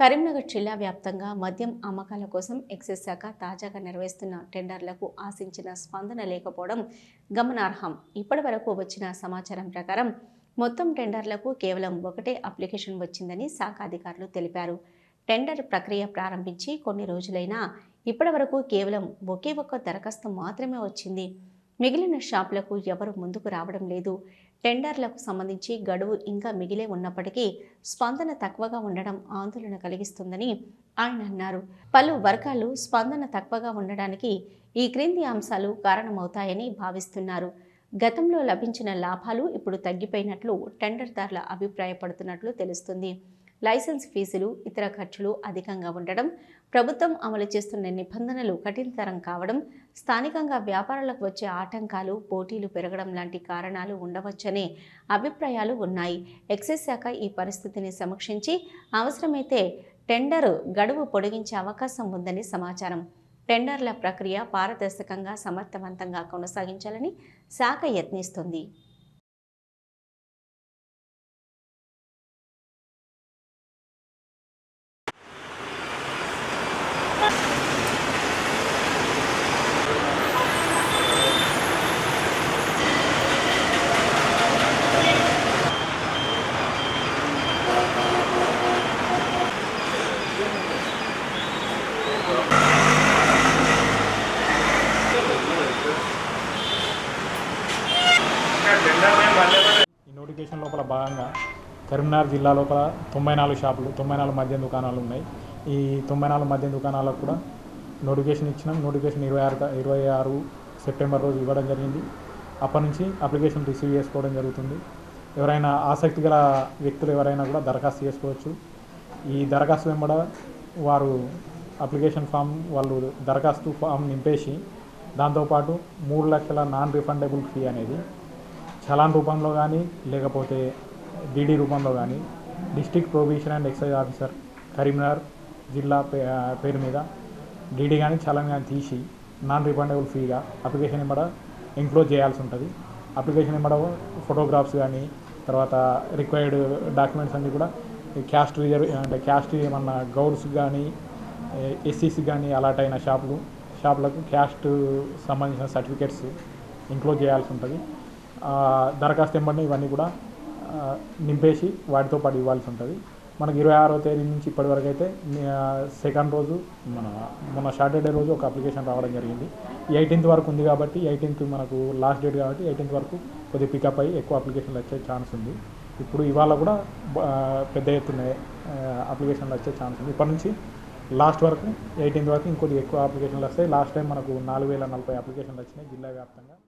కరీంనగర్ జిల్లా వ్యాప్తంగా మద్యం అమ్మకాల కోసం ఎక్సైజ్ శాఖ తాజాగా నిర్వహిస్తున్న టెండర్లకు ఆశించిన స్పందన లేకపోవడం గమనార్హం. ఇప్పటి వరకు వచ్చిన సమాచారం ప్రకారం మొత్తం టెండర్లకు కేవలం ఒకటే అప్లికేషన్ వచ్చిందని శాఖ అధికారులు తెలిపారు. టెండర్ ప్రక్రియ ప్రారంభించి కొన్ని రోజులైనా ఇప్పటి వరకు కేవలం ఒకే ఒక్క దరఖాస్తు మాత్రమే వచ్చింది. మిగిలిన షాపులకు ఎవరు ముందుకు రావడం లేదు. టెండర్లకు సంబంధించి గడువు ఇంకా మిగిలే ఉన్నప్పటికీ స్పందన తక్కువగా ఉండడం ఆందోళన కలిగిస్తుందని ఆయన అన్నారు. పలు వర్గాలు స్పందన తక్కువగా ఉండడానికి ఈ క్రింది అంశాలు కారణమవుతాయని భావిస్తున్నారు. గతంలో లభించిన లాభాలు ఇప్పుడు తగ్గిపోయినట్లు టెండర్దారుల అభిప్రాయపడుతున్నట్లు తెలుస్తుంది. లైసెన్స్ ఫీజులు ఇతర ఖర్చులు అధికంగా ఉండడం ప్రభుత్వం అమలు చేస్తున్న నిబంధనలు కఠినతరం కావడం స్థానికంగా వ్యాపారాలకు వచ్చే ఆటంకాలు పోటీలు పెరగడం లాంటి కారణాలు ఉండవచ్చనే అభిప్రాయాలు ఉన్నాయి. ఎక్సైజ్ శాఖ ఈ పరిస్థితిని సమీక్షించి అవసరమైతే టెండర్ గడువు పొడిగించే అవకాశం ఉందని సమాచారం. టెండర్ల ప్రక్రియ పారదర్శకంగా సమర్థవంతంగా కొనసాగించాలని శాఖ యత్నిస్తుంది ఈ నోటిఫికేషన్ లోపల భాగంగా కరీంనగర్ జిల్లా లోపల తొంభై నాలుగు షాపులు తొంభై నాలుగు మద్యం దుకాణాలు ఉన్నాయి. ఈ తొంభై నాలుగు మద్యం దుకాణాలకు కూడా నోటిఫికేషన్ ఇచ్చినాం. నోటిఫికేషన్ ఇరవై ఆరు ఇరవై ఆరు సెప్టెంబర్ రోజు ఇవ్వడం జరిగింది. అప్పటి నుంచి అప్లికేషన్ రిసీవ్ చేసుకోవడం జరుగుతుంది. ఎవరైనా ఆసక్తి గల వ్యక్తులు ఎవరైనా కూడా దరఖాస్తు చేసుకోవచ్చు. ఈ దరఖాస్తు వెంబడ వారు అప్లికేషన్ ఫామ్ వాళ్ళు దరఖాస్తు ఫామ్ నింపేసి దాంతోపాటు మూడు లక్షల నాన్ రిఫండబుల్ ఫీ అనేది చలాన్ రూపంలో కానీ లేకపోతే డీడీ రూపంలో కానీ district prohibition and excise officer Karimnagar జిల్లా పే పేరు మీద డీడీ కానీ చలాన్ కానీ తీసి నాన్ రిఫండబుల్ ఫీగా అప్లికేషన్ ఇమ్మడ ఎంక్లోజ్ చేయాల్సి ఉంటుంది. అప్లికేషన్ ఇమ్మడ ఫోటోగ్రాఫ్స్ కానీ తర్వాత రిక్వైర్డ్ డాక్యుమెంట్స్ అన్నీ కూడా క్యాస్ట్ రిజర్వ్ అంటే క్యాస్ట్ ఏమన్నా గౌడ్స్ కానీ ఎస్సీసీ కానీ అలాట్ అయిన షాపులు షాపులకు క్యాస్ట్ సంబంధించిన సర్టిఫికేట్స్ ఇంక్లోజ్ చేయాల్సి ఉంటుంది. దరఖాస్తు ఎంబడిని ఇవన్నీ కూడా నింపేసి వాటితో పాటు ఇవ్వాల్సి ఉంటుంది. మనకి ఇరవై ఆరో తేదీ నుంచి ఇప్పటి వరకు అయితే సెకండ్ రోజు మన మన సాటర్డే రోజు ఒక అప్లికేషన్ రావడం జరిగింది. ఎయిటీన్త్ వరకు ఉంది కాబట్టి ఎయిటీన్త్ మనకు లాస్ట్ డేట్ కాబట్టి ఎయిటీన్త్ వరకు కొద్దిగా పికప్ అయ్యి ఎక్కువ అప్లికేషన్లు వచ్చే ఛాన్స్ ఉంది. ఇప్పుడు ఇవాళ కూడా పెద్ద ఎత్తున అప్లికేషన్లు వచ్చే ఛాన్స్ ఉంది. ఇప్పటి నుంచి లాస్ట్ వరకు ఎయిటీన్త్ వరకు ఇంకొద్దిగా ఎక్కువ అప్లికేషన్లు వస్తాయి. లాస్ట్ టైం మనకు నాలుగు వేల నలభై అప్లికేషన్లు వచ్చినాయి జిల్లా వ్యాప్తంగా.